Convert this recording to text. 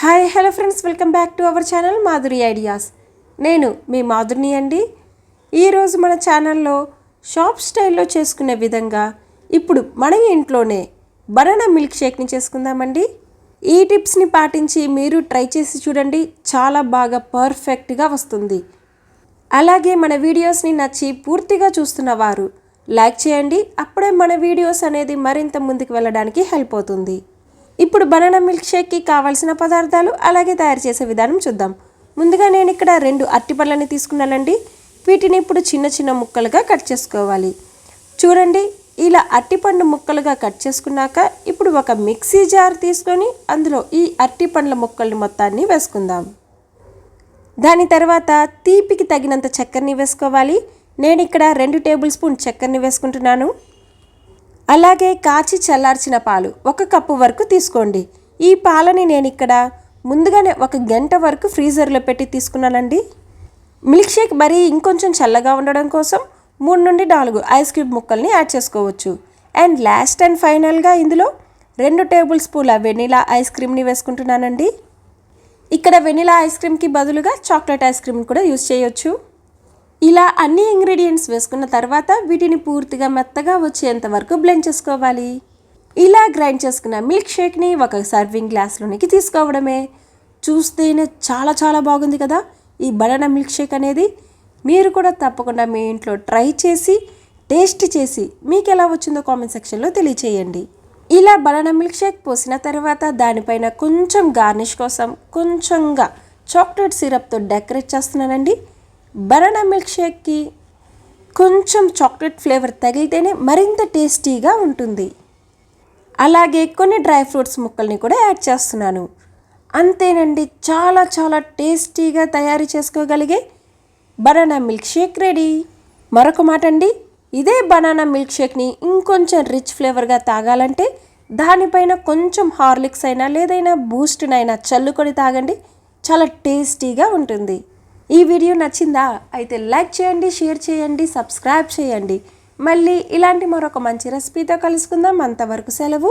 Hi hello friends welcome back to our channel Madhuri ideas. నేను మీ మాధురిని అండి. ఈరోజు మన ఛానల్లో షాప్ స్టైల్లో చేసుకునే విధంగా ఇప్పుడు మన ఇంట్లోనే బనానా మిల్క్ షేక్ని చేసుకుందామండి. ఈ టిప్స్ని పాటించి మీరు ట్రై చేసి చూడండి చాలా బాగా పర్ఫెక్ట్గా వస్తుంది. అలాగే మన వీడియోస్ని నచ్చి పూర్తిగా చూస్తున్న వారు లైక్ చేయండి అప్పుడే మన వీడియోస్ అనేది మరింత ముందుకు వెళ్ళడానికి హెల్ప్ అవుతుంది. ఇప్పుడు బనానా మిల్క్ షేక్కి కావాల్సిన పదార్థాలు అలాగే తయారు చేసే విధానం చూద్దాం. ముందుగా నేను ఇక్కడ రెండు అరటిపళ్ళని తీసుకున్నానండి. వీటిని ఇప్పుడు చిన్న చిన్న ముక్కలుగా కట్ చేసుకోవాలి. చూడండి ఇలా అరటిపండు ముక్కలుగా కట్ చేసుకున్నాక ఇప్పుడు ఒక మిక్సీ జార్ తీసుకొని అందులో ఈ అరటిపండ్ల ముక్కల్ని మొత్తాన్ని వేసుకుందాం. దాని తర్వాత తీపికి తగినంత చక్కెరని వేసుకోవాలి. నేను ఇక్కడ రెండు టేబుల్ స్పూన్ చక్కెరని వేసుకుంటున్నాను. అలాగే కాచి చల్లార్చిన పాలు ఒక కప్పు వరకు తీసుకోండి. ఈ పాలని నేను ఇక్కడ ముందుగానే ఒక గంట వరకు ఫ్రీజర్లో పెట్టి తీసుకున్నానండి. మిల్క్ షేక్ మరీ ఇంకొంచెం చల్లగా ఉండడం కోసం మూడు నుండి నాలుగు ఐస్ క్యూబ్ ముక్కల్ని యాడ్ చేసుకోవచ్చు. అండ్ లాస్ట్ అండ్ ఫైనల్గా ఇందులో రెండు టేబుల్ స్పూన్ల వెనిలా ఐస్ క్రీమ్ని వేసుకుంటున్నానండి. ఇక్కడ వెనిలా ఐస్ క్రీమ్కి బదులుగా చాక్లెట్ ఐస్ క్రీమ్ కూడా యూస్ చేయొచ్చు. ఇలా అన్ని ఇంగ్రీడియంట్స్ వేసుకున్న తర్వాత వీటిని పూర్తిగా మెత్తగా వచ్చేంత వరకు బ్లెండ్ చేసుకోవాలి. ఇలా గ్రైండ్ చేసుకున్న మిల్క్ షేక్ని ఒక సర్వింగ్ గ్లాస్లోనికి తీసుకోవడమే. చూస్తేనే చాలా చాలా బాగుంది కదా ఈ బనానా మిల్క్ షేక్ అనేది. మీరు కూడా తప్పకుండా మీ ఇంట్లో ట్రై చేసి టేస్ట్ చేసి మీకు ఎలా వచ్చిందో కామెంట్ సెక్షన్లో తెలియచేయండి. ఇలా బనానా మిల్క్ షేక్ పోసిన తర్వాత దానిపైన కొంచెం గార్నిష్ కోసం కొంచెంగా చాక్లెట్ సిరప్తో డెకరేట్ చేస్తున్నానండి. బనానా మిల్క్ షేక్కి కొంచెం చాక్లెట్ ఫ్లేవర్ తగిలితేనే మరింత టేస్టీగా ఉంటుంది. అలాగే కొన్ని డ్రై ఫ్రూట్స్ ముక్కల్ని కూడా యాడ్ చేస్తున్నాను. అంతేనండి చాలా చాలా టేస్టీగా తయారు చేసుకోగలిగే బనానా మిల్క్ షేక్ రెడీ. మరొక మాట అండి ఇదే బనానా మిల్క్ షేక్ని ఇంకొంచెం రిచ్ ఫ్లేవర్గా తాగాలంటే దానిపైన కొంచెం హార్లిక్స్ అయినా లేదైనా బూస్ట్నైనా చల్లుకొని తాగండి చాలా టేస్టీగా ఉంటుంది. ఈ వీడియో నచ్చిందా అయితే లైక్ చేయండి షేర్ చేయండి సబ్స్క్రైబ్ చేయండి. మళ్ళీ ఇలాంటి మరొక మంచి రెసిపీతో కలుసుకుందాం. అంతవరకు సెలవు.